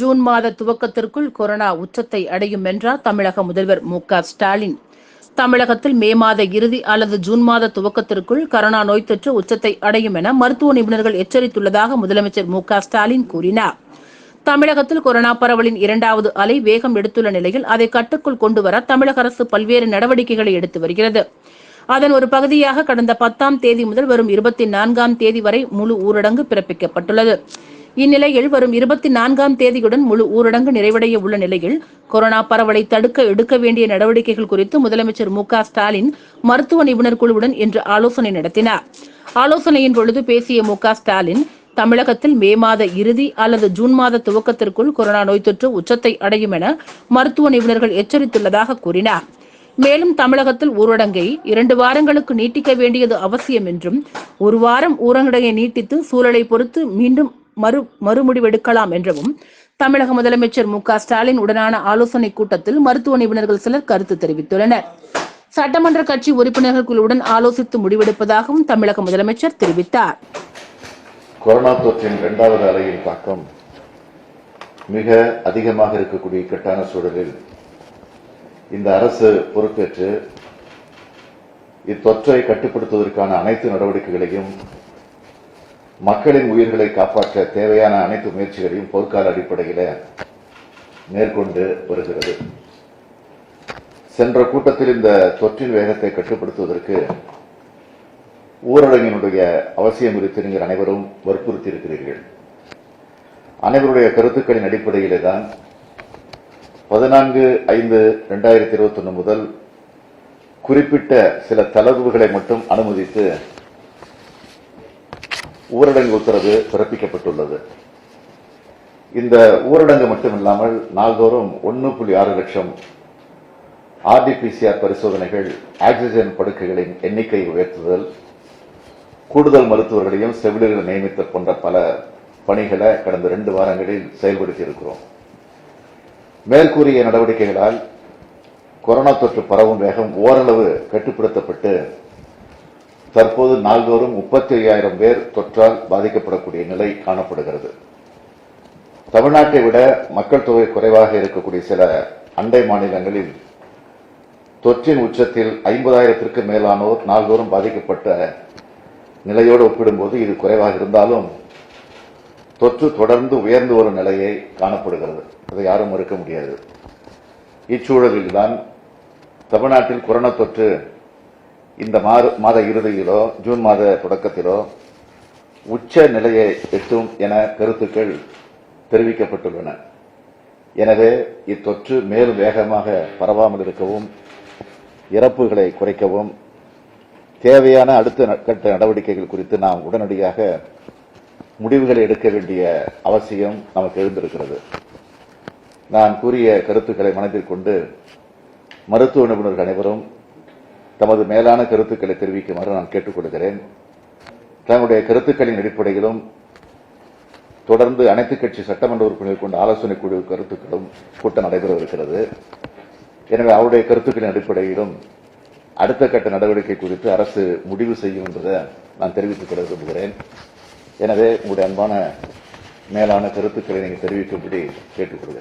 June மாத துவக்கத்திற்குள் corona உச்சத்தை அடையும் என்றார் தமிழக முதல்வர் மு க ஸ்டாலின். தமிழகத்தில் மே மாத இறுதி அல்லது ஜூன் மாத துவக்கத்திற்குள் கரோனா நோய் தொற்று உச்சத்தை அடையும் என மருத்துவ நிபுணர்கள் எச்சரித்துள்ளதாக முதலமைச்சர் மு ஸ்டாலின் கூறினார். தமிழகத்தில் கொரோனா பரவலின் இரண்டாவது அலை வேகம் எடுத்துள்ள நிலையில் அதை கட்டுக்குள் கொண்டுவர தமிழக அரசு பல்வேறு நடவடிக்கைகளை எடுத்து வருகிறது. அதன் ஒரு பகுதியாக கடந்த பத்தாம் தேதி முதல் வரும் இருபத்தி நான்காம் தேதி வரை முழு ஊரடங்கு பிறப்பிக்கப்பட்டுள்ளது. இந்நிலையில் வரும் இருபத்தி நான்காம் தேதியுடன் முழு ஊரடங்கு நிறைவடைய உள்ள நிலையில் கொரோனா பரவலை தடுக்க எடுக்க வேண்டிய நடவடிக்கைகள் குறித்து முதலமைச்சர் மு ஸ்டாலின் மருத்துவ நிபுணர் குழுவுடன் இன்று ஆலோசனை நடத்தினார். ஆலோசனையின் பொழுது பேசிய மு ஸ்டாலின் தமிழகத்தில் மே மாத இறுதி அல்லது ஜூன் மாத துவக்கத்திற்குள் கொரோனா நோய் தொற்று உச்சத்தை அடையும் என மருத்துவ நிபுணர்கள் எச்சரித்துள்ளதாக கூறினார். மேலும் தமிழகத்தில் ஊரடங்கை இரண்டு வாரங்களுக்கு நீட்டிக்க வேண்டியது அவசியம் என்றும் ஒரு வாரம் ஊரடங்கை நீட்டித்து சூழலை பொறுத்து மீண்டும் மறு மறுமுடிவெடுக்கலாம் என்றும் தமிழக முதலமைச்சர் மு க ஸ்டாலின் உடனான ஆலோசனை கூட்டத்தில் மருத்துவ நிபுணர்கள் சிலர் கருத்து தெரிவித்துள்ளனர். சட்டமன்ற கட்சி உறுப்பினர்கள் குழுவுடன் ஆலோசித்து முடிவெடுப்பதாகவும் தமிழக முதலமைச்சர் தெரிவித்தார். கொரோனா தொற்றின் இரண்டாவது அலையின் தாக்கம் மிக அதிகமாக இருக்கக்கூடிய இக்கட்டான சூழலில் இந்த அரசு பொறுப்பேற்று இத்தொற்றை கட்டுப்படுத்துவதற்கான அனைத்து நடவடிக்கைகளையும் மக்களின் உயிர்களை காப்பாற்ற தேவையான அனைத்து முயற்சிகளையும் போர்க்கால அடிப்படையில் மேற்கொண்டு வருகிறது. சென்ற கூட்டத்தில் இந்த தொற்றின் வேகத்தை கட்டுப்படுத்துவதற்கு ஊரடங்கினுடைய அவசியம் குறித்து நீங்கள் அனைவரும் வற்புறுத்தி இருக்கிறீர்கள் அனைவருடைய கருத்துக்களின் அடிப்படையிலே தான் பதினான்கு ஐந்து இரண்டாயிரத்தி இருபத்தி ஒன்று முதல் குறிப்பிட்ட சில தளர்வுகளை மட்டும் அனுமதித்து ஊரடங்கு உத்தரவு பிறப்பிக்கப்பட்டுள்ளது. இந்த ஊரடங்கு மட்டுமில்லாமல் நாள்தோறும் ஒன்று புள்ளி ஆறு லட்சம் ஆர்டிபிசிஆர் பரிசோதனைகள் ஆக்சிஜன் படுக்கைகளின் எண்ணிக்கை உயர்த்துதல் கூடுதல் மருத்துவர்களையும் செவிலியர்களை நியமித்த போன்ற பல பணிகளை கடந்த ரெண்டு வாரங்களில் செயல்படுத்தி இருக்கிறோம் மேற்கூறிய நடவடிக்கைகளால் கொரோனா தொற்று பரவும் வேகம் ஓரளவு கட்டுப்படுத்தப்பட்டு தற்போது நாள்தோறும் முப்பத்தி ஐயாயிரம் பேர் தொற்றால் பாதிக்கப்படக்கூடிய நிலை காணப்படுகிறது. தமிழ்நாட்டை விட மக்கள் தொகை குறைவாக இருக்கக்கூடிய சில அண்டை மாநிலங்களில் தொற்றின் உச்சத்தில் ஐம்பதாயிரத்திற்கு மேலானோர் நாள்தோறும் பாதிக்கப்பட்ட நிலையோடு ஒப்பிடும்போது இது குறைவாக இருந்தாலும் தொற்று தொடர்ந்து உயர்ந்து வரும் நிலையை காணப்படுகிறது. அதை யாரும் மறுக்க முடியாது. இச்சூழலில்தான் தமிழ்நாட்டில் கொரோனா தொற்று இந்த மாத- மாத இறுதியிலோ ஜூன் மாத தொடக்கத்திலோ உச்ச நிலையை எட்டும் என கருத்துக்கள் தெரிவிக்கப்பட்டுள்ளன. எனவே இத்தொற்று மேலும் வேகமாக பரவாமல் இருக்கவும் இறப்புகளை குறைக்கவும் தேவையான அடுத்த ந- கட்ட நடவடிக்கைகள் குறித்து நாம் உடனடியாக முடிவுகளை எடுக்க வேண்டிய அவசியம் நமக்கு எழுந்திருக்கிறது. நான் கூறிய கருத்துக்களை மனதில் கொண்டு மருத்துவ நிபுணர்கள் அனைவரும் தமது மேலான கருத்துக்களை தெரிவிக்குமாறு நான் கேட்டுக்கொள்கிறேன். தங்களுடைய கருத்துக்களின் அடிப்படையிலும் தொடர்ந்து அனைத்துக் கட்சி சட்டமன்ற உறுப்பினர்கள் கொண்ட ஆலோசனை குழு கருத்துக்களும் கூட்டம் நடைபெறவிருக்கிறது. எனவே அவருடைய கருத்துக்களின் அடிப்படையிலும் அடுத்த கட்ட நடவடிக்கை குறித்து அரசு முடிவு செய்யும் என்பதை நான் தெரிவித்துக் கொள்ள விரும்புகிறேன். எனவே உங்களுடைய அன்பான மேலான கருத்துக்களை நீங்கள் தெரிவிக்கும்படி கேட்டுக்கொள்கிறேன்.